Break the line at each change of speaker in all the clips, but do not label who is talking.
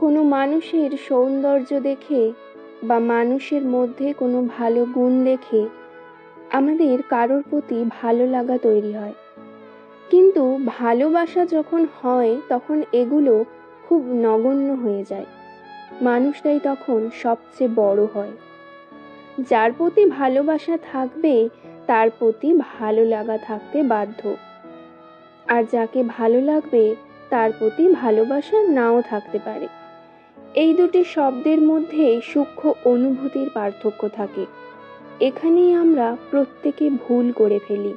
কোনো মানুষের সৌন্দর্য দেখে বা মানুষের মধ্যে কোনো ভালো গুণ দেখে আমাদের কারোর প্রতি ভালো লাগা তৈরি হয়। কিন্তু ভালোবাসা যখন হয়, তখন এগুলো খুব নগণ্য হয়ে যায়। মানুষটাই তখন সবচেয়ে বড় হয়। যার প্রতি ভালোবাসা থাকবে, তার প্রতি ভালো লাগা থাকতে বাধ্য। আর যাকে ভালো লাগবে, তার প্রতি ভালোবাসা নাও থাকতে পারে। এই দুটি শব্দের মধ্যে সূক্ষ্ম অনুভূতির পার্থক্য থাকে। এখানেই আমরা প্রত্যেকে ভুল করে ফেলি।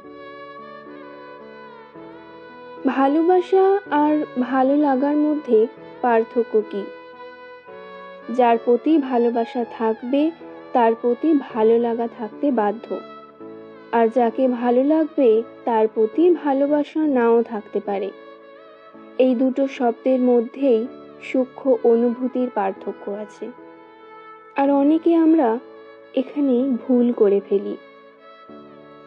ভালোবাসা আর ভালো লাগার মধ্যে পার্থক্য কি? যার প্রতি ভালোবাসা থাকবে, তার প্রতি ভালো লাগা থাকতে বাধ্য। আর যাকে ভালো লাগবে, তার প্রতি ভালোবাসা নাও থাকতে পারে। এই দুটো শব্দের মধ্যেই সূক্ষ্ম অনুভূতির পার্থক্য আছে। আর অনেকে আমরা এখানে ভুল করে ফেলি।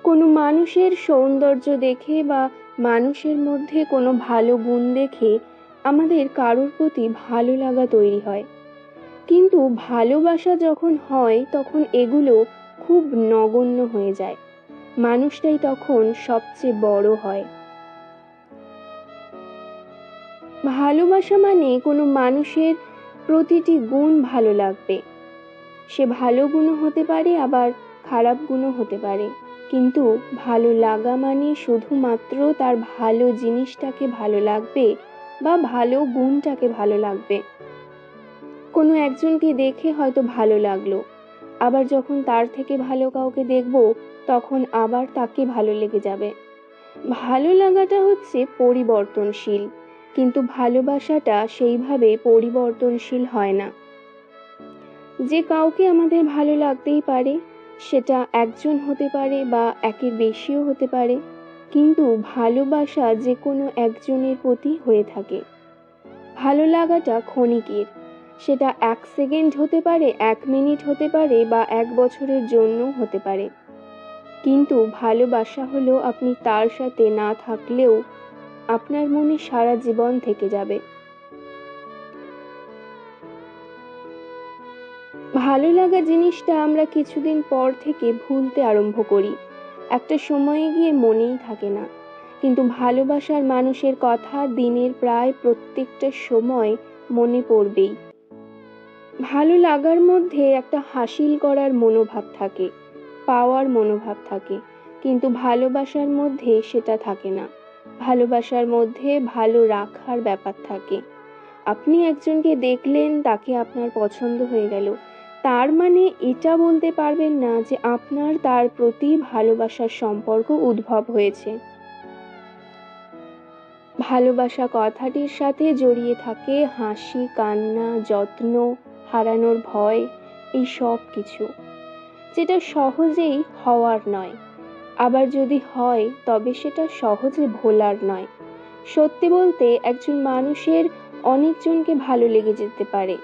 কোনো মানুষের সৌন্দর্য দেখে বা মানুষের মধ্যে কোনো ভালো গুণ দেখে আমাদের কারোর প্রতি ভালো লাগা তৈরি হয়। কিন্তু ভালোবাসা যখন হয়, তখন এগুলো খুব নগণ্য হয়ে যায়। মানুষটাই তখন সবচেয়ে বড় হয়। ভালোবাসা মানে কোনো মানুষের প্রতিটি গুণ ভালো লাগবে। সে ভালো গুণও হতে পারে, আবার খারাপ গুণও হতে পারে। কিন্তু ভালো লাগা মানে শুধুমাত্র তার ভালো জিনিসটাকে ভালো লাগবে বা ভালো গুণটাকে ভালো লাগবে। কোনো একজনকে দেখে হয়তো ভালো লাগল, আবার যখন তার থেকে ভালো কাউকে দেখব, তখন আবার তাকে ভালো লেগে যাবে। ভালো লাগাটা হচ্ছে পরিবর্তনশীল। কিন্তু ভালোবাসাটা সেইভাবে পরিবর্তনশীল হয় না। যে কাউকে আমাদের ভালো লাগতেই পারে, সেটা একজন হতে পারে বা একের বেশিও হতে পারে, কিন্তু ভালোবাসা যে কোনো একজনের প্রতি হয়ে থাকে। ভালো লাগাটা ক্ষণিকের, সেটা এক সেকেন্ড হতে পারে, এক মিনিট হতে পারে বা এক বছরের জন্য হতে পারে। কিন্তু ভালোবাসা হলো আপনি তার সাথে না থাকলেও আপনার মনে সারা জীবন থেকে যাবে। ভালো লাগা জিনিসটা আমরা কিছুদিন পর থেকে ভুলতে আরম্ভ করি। একটা সময়ে গিয়ে মনেই থাকে না। কিন্তু ভালোবাসার মানুষের কথা দিনের প্রায় প্রত্যেকটা সময় মনে পড়বেই। ভালো লাগার মধ্যে একটা হাসিল করার মনোভাব থাকে, পাওয়ার মনোভাব থাকে, কিন্তু ভালোবাসার মধ্যে সেটা থাকে না। ভালোবাসার মধ্যে ভালো রাখার ব্যাপার থাকে। আপনি একজনকে দেখলেন, তাকে আপনার পছন্দ হয়ে গেল। তার মানে এটা বলতে পারবেন না যে আপনার তার প্রতি ভালোবাসার সম্পর্ক উদ্ভব হয়েছে। ভালোবাসা কথাটির সাথে জড়িয়ে থাকে হাসি, কান্না, যত্ন, হারানোর ভয়, এই সব কিছু। যেটা সহজেই হওয়ার নয়। আবার যদি হয়, তবে সেটা সহজে ভোলার নয়। সত্যি বলতে, একজন মানুষের অনেকজনকে ভালো লেগে যেতে পারে।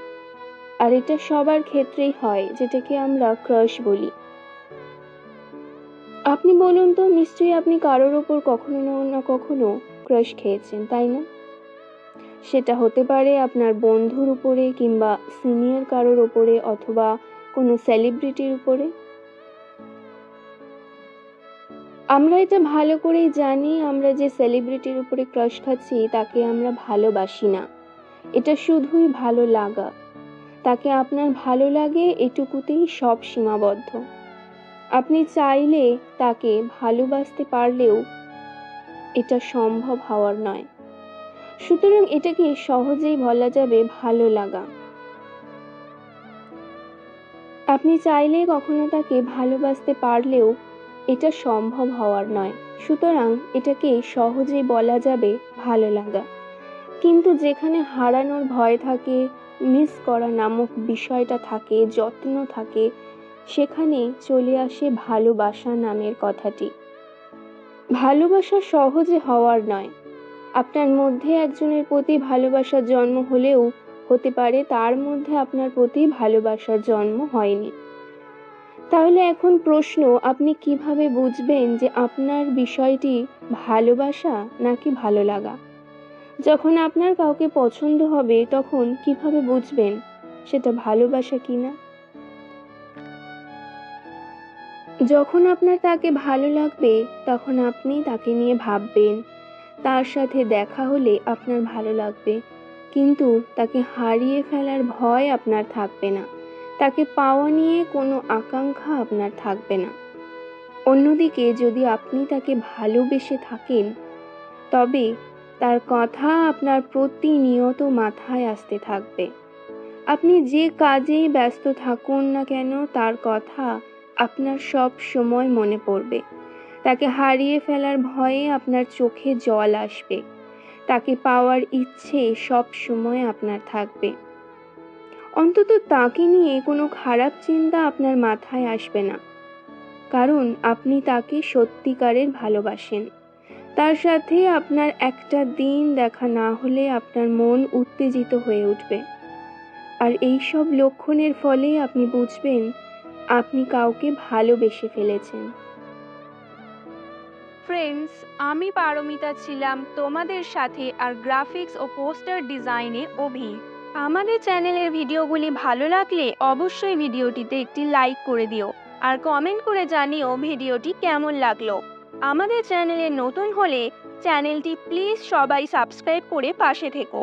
আর এটা সবার ক্ষেত্রেই হয়, যেটাকে আমরা ক্রাশ বলি। আপনি বলুন তো, নিশ্চয়ই আপনি কারোর ওপর কখনো না কখনো ক্রাশ খেয়েছেন, তাই না? সেটা হতে পারে আপনার বন্ধুর উপরে কিংবা সিনিয়র কারোর ওপরে অথবা কোনো সেলিব্রিটির উপরে। আমরা এটা ভালো করেই জানি, আমরা যে সেলিব্রিটির উপরে ক্রাশ খাচ্ছি, তাকে আমরা ভালোবাসি না। এটা শুধুই ভালো লাগা। তাকে আপনার ভালো লাগে এটুকুতেই সব সীমাবদ্ধ। আপনি চাইলে তাকে ভালোবাসতে পারলেও এটা সম্ভব হওয়ার নয়। সুতরাং এটাকে সহজেই বলা যাবে ভালো লাগা। আপনি চাইলে কখনো তাকে ভালোবাসতে পারলেও এটা সম্ভব হওয়ার নয়। সুতরাং এটাকে সহজেই বলা যাবে ভালো লাগা। কিন্তু যেখানে হারানোর ভয় থাকে, মিস করা নামক বিষয়টা থাকে, যত্ন থাকে, সেখানে চলে আসে ভালোবাসা নামের কথাটি। ভালোবাসা সহজে হওয়ার নয়। আপনার মধ্যে একজনের প্রতি ভালোবাসার জন্ম হলেও হতে পারে তার মধ্যে আপনার প্রতি ভালোবাসার জন্ম হয়নি। তাহলে এখন প্রশ্ন, আপনি কীভাবে বুঝবেন যে আপনার বিষয়টি ভালোবাসা নাকি ভালো লাগা? যখন আপনার কাউকে পছন্দ হবে, তখন কীভাবে বুঝবেন সেটা ভালোবাসা কিনা? যখন আপনার তাকে ভালো লাগবে, তখন আপনি তাকে নিয়ে ভাববেন। তার সাথে দেখা হলে আপনার ভালো লাগবে। কিন্তু তাকে হারিয়ে ফেলার ভয় আপনার থাকবে না। তাকে পাওয়া নিয়ে কোনো আকাঙ্ক্ষা আপনার থাকবে না। অন্যদিকে যদি আপনি তাকে ভালোবেসে থাকেন, তবে তার কথা আপনার প্রতিনিয়ত মাথায় আসতে থাকবে। আপনি যে কাজেই ব্যস্ত থাকুন না কেন, তার কথা আপনার সব সময় মনে পড়বে। তাকে হারিয়ে ফেলার ভয়ে আপনার চোখে জল আসবে। তাকে পাওয়ার ইচ্ছে সব সময় আপনার থাকবে। অন্তত তাকে নিয়ে কোনো খারাপ চিন্তা আপনার মাথায় আসবে না। কারণ আপনি তাকে সত্যিকারের ভালোবাসেন। তার সাথে আপনার একটা দিন দেখা না হলে আপনার মন উত্তেজিত হয়ে উঠবে। আর এই সব লক্ষণের ফলে আপনি বুঝবেন, আপনি কাউকে ভালোবেসে ফেলেছেন।
ফ্রেন্ডস আমি পারমিতা ছিলাম তোমাদের সাথে আর গ্রাফিক্স ও পোস্টার ডিজাইনে অভি আমাদের চ্যানেলের ভিডিওগুলি ভালো লাগলে অবশ্যই ভিডিওটিতে একটি লাইক করে দিও আর কমেন্ট করে জানিও ভিডিওটি কেমন লাগল। আমাদের চ্যানেলে নতুন হলে চ্যানেলটি প্লিজ সবাই সাবস্ক্রাইব করে পাশে থেকো।